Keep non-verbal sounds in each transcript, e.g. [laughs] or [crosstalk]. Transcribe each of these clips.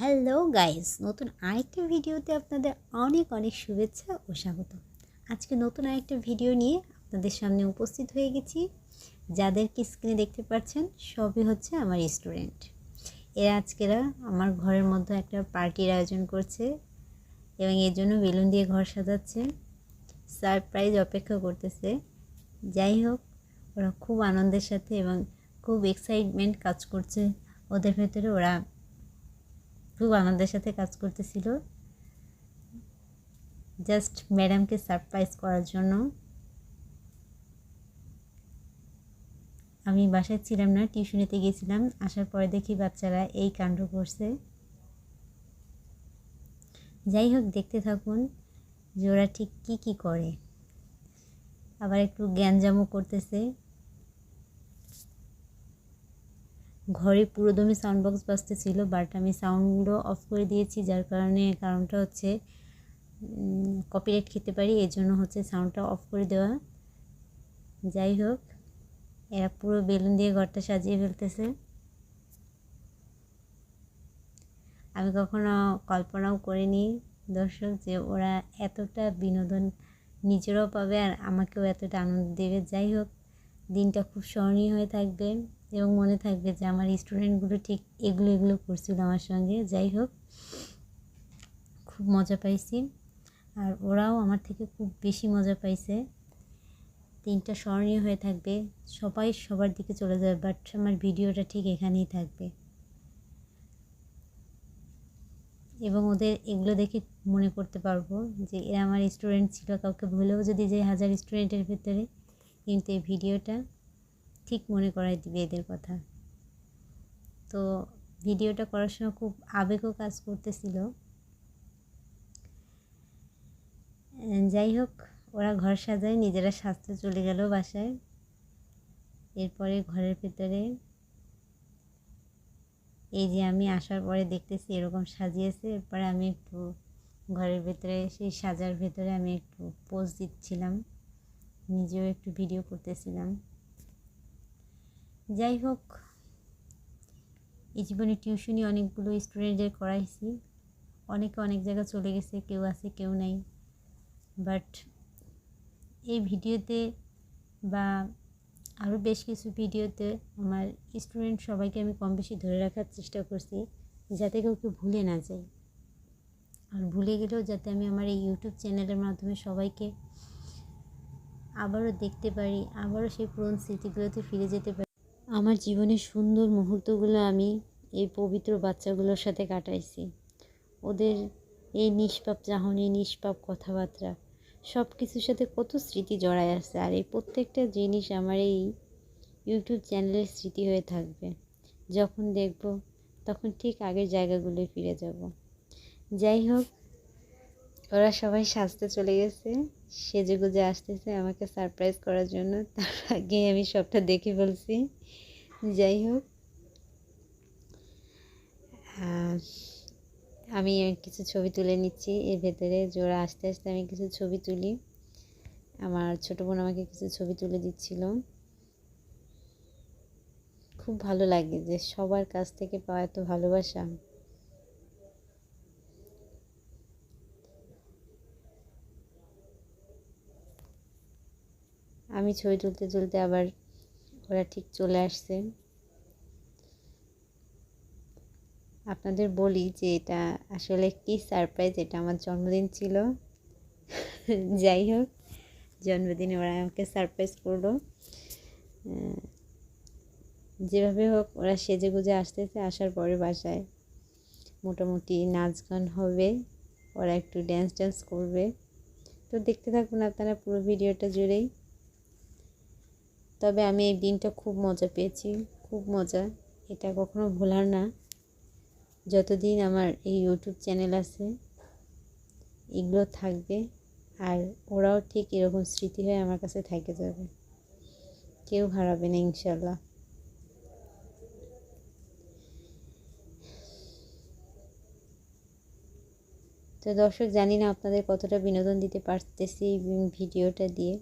Hello guys, নতুন আরেকটা ভিডিওতে আপনাদের অনেক অনেক শুভেচ্ছা ও স্বাগত। আজকে নতুন আরেকটা ভিডিও নিয়ে আপনাদের সামনে উপস্থিত হয়ে গেছি। যাদেরকে স্ক্রিনে দেখতে পাচ্ছেন, সবই হচ্ছে আমার স্টুডেন্ট এরা আজকেরা আমার ঘরের মধ্যে একটা পার্টির আয়োজন করছে এবং এর জন্য বেলুন দিয়ে ঘর সাজাচ্ছে। সারপ্রাইজ অপেক্ষা করতেছে। যাই হোক, ওরা খুব আনন্দের সাথে এবং খুব এক্সাইটমেন্ট কাজ করছে। ওদের ভেতরে ওরা খুব আনন্দের সাথে কাজ করতেছিল। জাস্ট ম্যাডামকে সারপ্রাইজ করার জন্য। আমি বাসায় ছিলাম না টিউশনিতে গিয়েছিলাম। আসার পরে দেখি বাচ্চারা এই কাণ্ড করছে। যাই হোক, দেখতে থাকুন যে ওরা ঠিক কী কী করে। আবার একটু জ্ঞানজামও করতেছে। ঘরে পুরোদমে সাউন্ড বক্স বাজতেছিল বাট আমি সাউন্ডও অফ করে দিয়েছি, যার কারণে কারণটা হচ্ছে কপিরাইট খেতে পারি এই জন্য হচ্ছে সাউন্ডটা অফ করে দেওয়া। যাই হোক, এরা পুরো বেলুন দিয়ে ঘরটা সাজিয়ে ফেলতেছে। আমি কখনো কল্পনাও করিনি, দর্শক, যে ওরা এতটা বিনোদন নিজেরাও পাবে আর আমাকেও এতটা আনন্দ দেবে। যাই হোক, দিনটা খুব স্মরণীয় হয়ে থাকবে। এবং মনে থাকবে যে আমার স্টুডেন্টগুলো ঠিক এগুলো এগুলো করছিল আমার সঙ্গে। যাই হোক, খুব মজা পাইছি। আর ওরাও আমার থেকে খুব বেশি মজা পাইছে। দিনটা স্মরণীয় হয়ে থাকবে। সবাই সবার দিকে চলে যাবে বাট আমার ভিডিওটা ঠিক এখানেই থাকবে। এবং ওদের এগুলো দেখে মনে করতে পারব যে এরা আমার স্টুডেন্ট ছিল। কাউকে ভুলেও যদি যে হাজার স্টুডেন্টের ভিতরে। কিন্তু এই ভিডিওটা ঠিক মনে করাই দিবে এদের কথা। তো ভিডিওটা করার সময় খুব আবেগও কাজ করতেছিল। যাই হোক, ওরা ঘর সাজায়, নিজেরা সাজতে চলে গেল বাসায়। এরপরে ঘরের ভেতরে এই যে আমি আসার পরে দেখতেছি এরকম সাজিয়েছে। এরপরে আমি একটু ঘরের ভেতরে, সেই সাজার ভেতরে আমি একটু পোজ দিচ্ছিলাম। নিজেও একটু ভিডিও করতেছিলাম। যাই হোক এই জীবনে টিউশনি অনেকগুলো স্টুডেন্টদের করাইছি। অনেকে অনেক জায়গা চলে গেছে, কেউ আছে, কেউ নাই। বাট এই ভিডিওতে বা আরও বেশ কিছু ভিডিওতে আমার স্টুডেন্ট সবাইকে আমি কম বেশি ধরে রাখার চেষ্টা করছি, যাতে কেউ কেউ ভুলে না যায়। আর ভুলে গেলেও যাতে আমি আমার এই ইউটিউব চ্যানেলের মাধ্যমে সবাইকে আবারও দেখতে পারি, আবারও সেই পুরনো স্মৃতিগুলোতে ফিরে যেতে পারি। আমার জীবনের সুন্দর মুহূর্তগুলো আমি এই পবিত্র বাচ্চাগুলোর সাথে কাটাইছি। ওদের এই নিষ্পাপ চাহনি, নিষ্পাপ কথাবার্তা সব কিছুর সাথে কত স্মৃতি জড়ায় আছে। আর এই প্রত্যেকটা জিনিস আমার এই ইউটিউব চ্যানেলের স্মৃতি হয়ে থাকবে। যখন দেখব, তখন ঠিক আগের জায়গাগুলোয় ফিরে যাব। যাই হোক, ওরা সবাই সাজতে চলে গেছে। সেজে গুজে আসতেছে আমাকে সারপ্রাইজ করার জন্য। তার আগে আমি সবটা দেখে ফেলছি। যাই হোক। আমি কিছু ছবি তুলে নিচ্ছি, এর ভেতরে জোড়া আস্তে আস্তে আমি কিছু ছবি তুলি। আমার ছোটো বোন আমাকে কিছু ছবি তুলে দিচ্ছিল। খুব ভালো লাগে যে সবার কাছ থেকে পাওয়া এত ভালোবাসা। আমি ছবি তুলতে তুলতে আবার ওরা ঠিক চলে আসছে। আপনাদের বলি যে এটা আসলে কি সারপ্রাইজ এটা আমার জন্মদিন ছিল। [laughs] যাই হোক, জন্মদিনে ওরা আমাকে সারপ্রাইজ করল। যেভাবে হোক, ওরা সেজে গুজে আসতেছে, আসার পরে বাসায় মোটামুটি নাচ গান হবে, ওরা একটু ড্যান্স ট্যান্স করবে। তো দেখতে থাকুন আপনারা পুরো ভিডিওটা জুড়েই। তবে আমি এই দিনটা খুব মজা পেয়েছি, খুব মজা। এটা কখনো ভোলার না। যতদিন আমার এই ইউটিউব চ্যানেল আছে, এগুলো থাকবে আর ওরাও ঠিক এরকম স্মৃতি হয়ে আমার কাছে থেকে যাবে। কেউ হারাবে না ইনশাল্লাহ তো দর্শক, জানি না আপনাদের কতটা বিনোদন দিতে পারতেছি ভিডিওটা দিয়ে।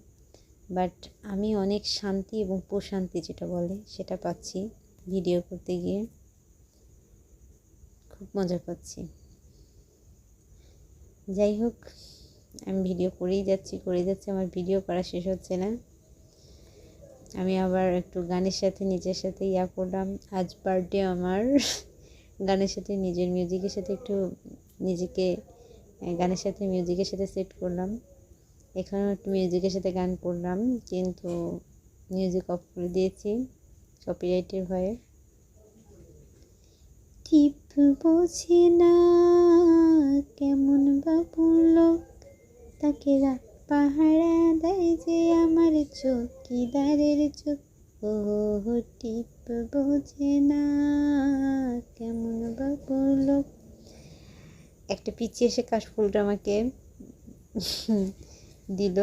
বাট আমি অনেক শান্তি এবং প্রশান্তি যেটা বলে সেটা পাচ্ছি ভিডিও করতে গিয়ে। খুব মজা পাচ্ছি। যাই হোক, আমি ভিডিও করেই যাচ্ছি করেই যাচ্ছি, আমার ভিডিও করা শেষ হচ্ছে না। আমি আবার একটু গানের সাথে, নিজের সাথে ইয়া করলাম। আজ বার্থডে আমার। গানের সাথে, নিজের মিউজিকের সাথে একটু নিজেকে, গানের সাথে মিউজিকের সাথে সেট করলাম। এখানেও একটু মিউজিকের সাথে গান করলাম, কিন্তু মিউজিক অফ করে দিয়েছি কপিরাইটের ভয়ে টিপ বোঝে না কেমন বাবু লোক, তাকে রাত পাহারা দেয় যে আমার চৌকিদারের চোখ। ও হো টিপ বোঝে না কেমন বাবু লোক। একটা পিছিয়ে এসে কাশফুলটা আমাকে দিল।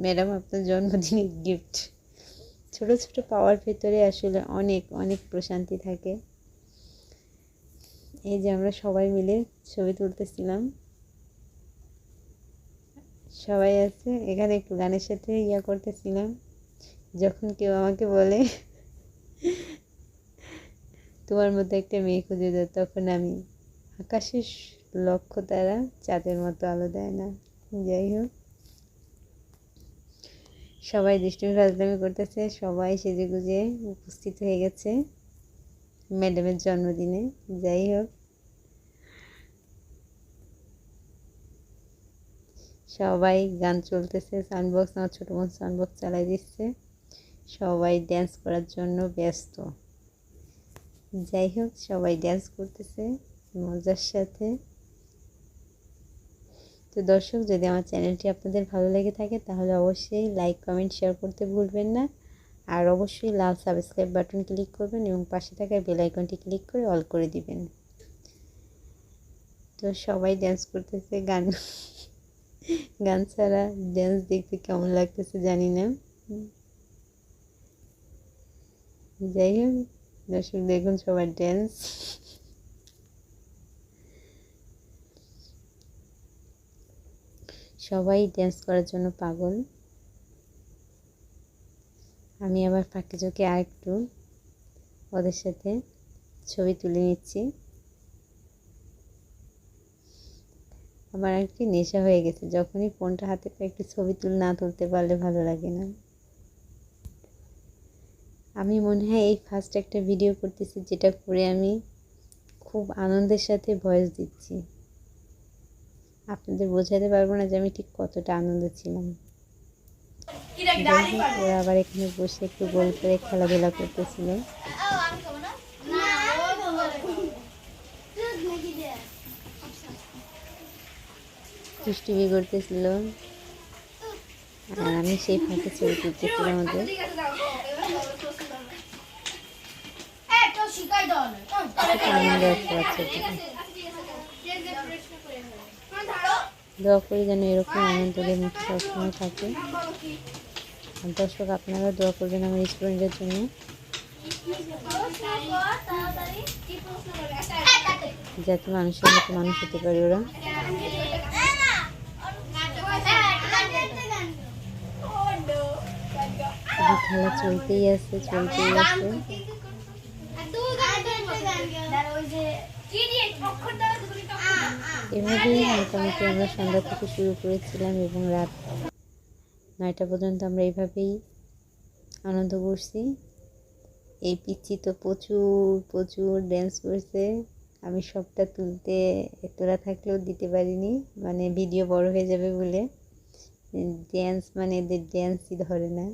ম্যাডাম, আপনার জন্মদিনের গিফট ছোট ছোট পাওয়ার ভেতরে আসলে অনেক অনেক প্রশান্তি থাকে। এই যে আমরা সবাই মিলে ছবি তুলতেছিলাম। সবাই আছে, এখানে একটু গানের সাথে ইয়া করতেছিলাম। যখন কেউ আমাকে বলে, তোমার মধ্যে একটা মেয়ে খুঁজে দেয় তখন আমি আকাশের লক্ষ্য তারা চাঁদের মতো আলো দেয় না। যাই হোক। সবাই দুষ্টুমি ফাজলামি করতেছে, সবাই সেজে গুজে উপস্থিত হয়ে গেছে ম্যাডামের জন্মদিনে। যাই হোক। সবাই গান চলতেছে সাউন্ডবক্স আমার ছোটো বোন সাউন্ডবক্স চালাই দিচ্ছে। সবাই ড্যান্স করার জন্য ব্যস্ত। যাই হোক, সবাই ড্যান্স করতেছে, মজার সাথে। তো দর্শক, যদি আমার চ্যানেলটি আপনাদের ভালো লেগে থাকে, তাহলে অবশ্যই লাইক কমেন্ট শেয়ার করতে ভুলবেন না। আর অবশ্যই লাল সাবস্ক্রাইব বাটন ক্লিক করবেন এবং পাশে থাকা বেল আইকনটি ক্লিক করে অল করে দিবেন। তো সবাই ড্যান্স করতেছে, গান [laughs] গান ছাড়া ড্যান্স দেখতে কেমন লাগতেছে জানি না। যাই হোক, দর্শক দেখুন সবার ড্যান্স সবাই ড্যান্স করার জন্য পাগল। আমি আবার ফাঁকে চোখে আর একটু ওদের সাথে ছবি তুলে নিচ্ছি। আমার একটি নেশা হয়ে গেছে, যখনই ফোনটা হাতে পেয়ে একটু ছবি তুল না তুলতে পারলে ভালো লাগে না। আমি মনে হয় এই ফার্স্ট একটা ভিডিও করতেছি, যেটা করে আমি খুব আনন্দের সাথে ভয়েস দিচ্ছি। আপনাদের বোঝাতে পারব না যে আমি ঠিক কতটা আনন্দ ছিলাম। ওরা আবার এখানে বসে একটু গোল করে খেলাধুলা করতেছিল। দুষ্টুমি করতেছিল। আর আমি সেই ফাঁকে ছবি তুলতেছিলাম ওদের আনন্দ একটা দোয়া করি যেন এরকম আনন্দের মুখে সবসময় থাকে। আর দর্শক আপনারা দোয়া করবেন আমার স্টুডেন্টের জন্য। যাতে মানুষের মতো মানুষ হতে পারে ওরা। খেলা চলতেই আছে চলতেই আছে। এভাবেই মোটামুটি আমরা সন্ধ্যা থেকে শুরু করেছিলাম এবং রাত নয়টা পর্যন্ত আমরা এইভাবেই আনন্দ করছি। এই পিচ্ছি তো প্রচুর প্রচুর ড্যান্স করছে। আমি সবটা তুলতে তোরা থাকলেও দিতে পারিনি মানে ভিডিও বড় হয়ে যাবে বলে। ড্যান্স মানে এদের ড্যান্সই ধরে না।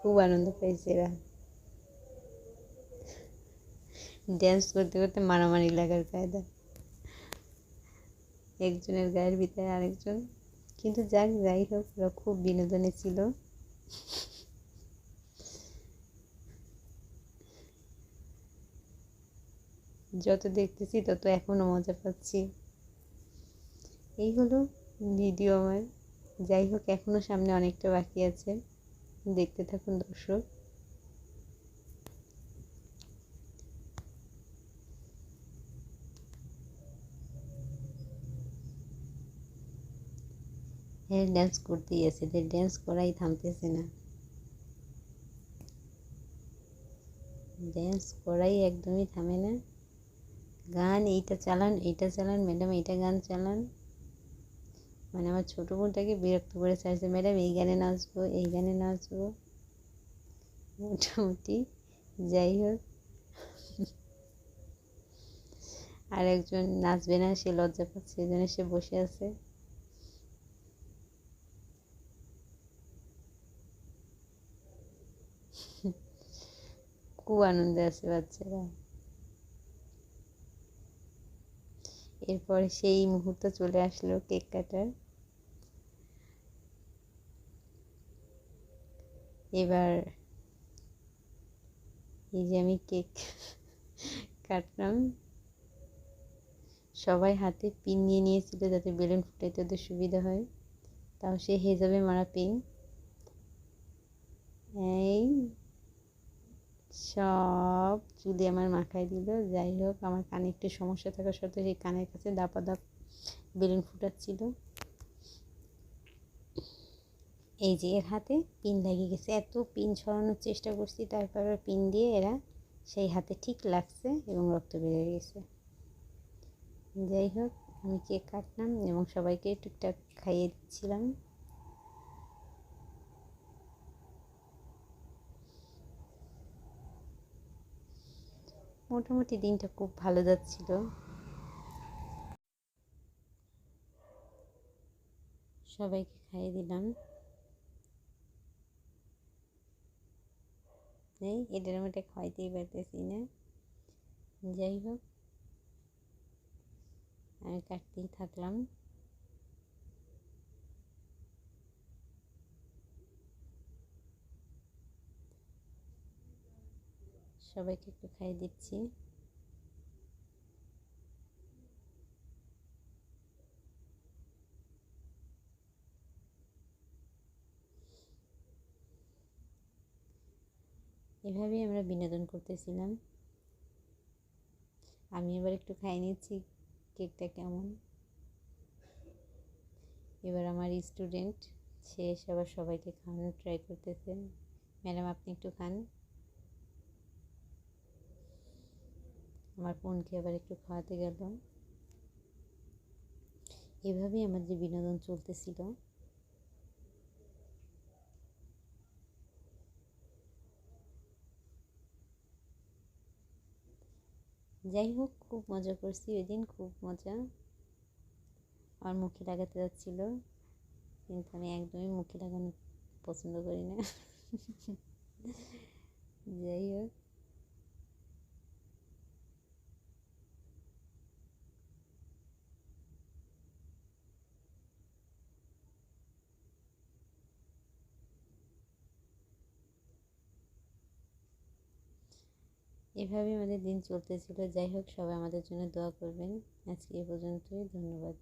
খুব আনন্দ পেয়েছে এরা। ড্যান্স করতে করতে মারামারি লাগার কায়দা। একজনের গায়ের ভিতরে আরেকজন। কিন্তু যাক, যাই হোক, ওরা খুব বিনোদনে ছিল। যত দেখতেছি, তত এখনও মজা পাচ্ছি। এই হলো ভিডিও আমার। যাই হোক এখনও সামনে অনেকটা বাকি আছে। দেখতে থাকুন দর্শক। হ্যাঁ ড্যান্স করতেই আছে এদের ড্যান্স করাই থামতেছে না। ড্যান্স করাই একদমই থামে না। গান এইটা চালান এইটা চালান ম্যাডাম এইটা গান চালান। মানে আমার ছোটো বোনটাকে বিরক্ত করে চাইছে ম্যাডাম এই গানে নাচবো, এই গানে নাচবো। মোটামুটি, যাই হোক। আর একজন নাচবে না, সে লজ্জা পাচ্ছে, এই জন্য সে বসে আছে। খুব আনন্দে আছে বাচ্চারা। এরপরে সেই মুহূর্ত চলে আসলো কেক কাটার। এবার এই যে আমি কেক কাটলাম, সবাই হাতে পিন নিয়ে নিয়েছিল যাতে বেলুন ফুটাইতে ওদের সুবিধা হয়। তাও সে হেজাবে মারা পিন। এই সব চুলে আমার মাখায় দিল, যাই হোক, আমার কানে একটু সমস্যা থাকা সত্ত্বেও সেই কানের কাছে দাপা দাপ বেলুন ফুটাচ্ছিল। এই যে এর হাতে পিন লাগিয়ে গেছে। এত পিন ছড়ানোর চেষ্টা করছি তারপর পিন দিয়ে এরা সেই হাতে ঠিক লাগছে এবং রক্ত বেরিয়ে গেছে। যাই হোক, আমি কেক কাটলাম এবং সবাইকে টুকটাক খাইয়ে দিচ্ছিলাম। মোটামুটি দিনটা খুব ভালো যাচ্ছিল। সবাইকে খাইয়ে দিলাম। এই এটার মধ্যে খাইতেই পারতেছি না। যাই হোক, আমি কাটতেই থাকলাম। সবাইকে একটু খাইয়ে দিচ্ছি। এভাবেই আমরা বিনোদন করতেছিলাম। আমি এবার একটু খাই নিচ্ছি, কেকটা কেমন? এবার আমার স্টুডেন্ট, সে আবার সবাইকে খাওয়ানোর ট্রাই করতেছে। ম্যাডাম, আপনি একটু খান। আমার বোনকে আবার একটু খাওয়াতে গেল এভাবেই আমার যে বিনোদন চলতেছিল। যাই হোক, খুব মজা করছি ওই দিন খুব মজা। আমার মুখে লাগাতে যাচ্ছিল। কিন্তু আমি একদমই মুখে লাগানো পছন্দ করি না যাই হোক এভাবেই আমাদের দিন চলতেছিল। যাই হোক, সবাই আমাদের জন্য দোয়া করবেন। আজকে এ পর্যন্তই। ধন্যবাদ।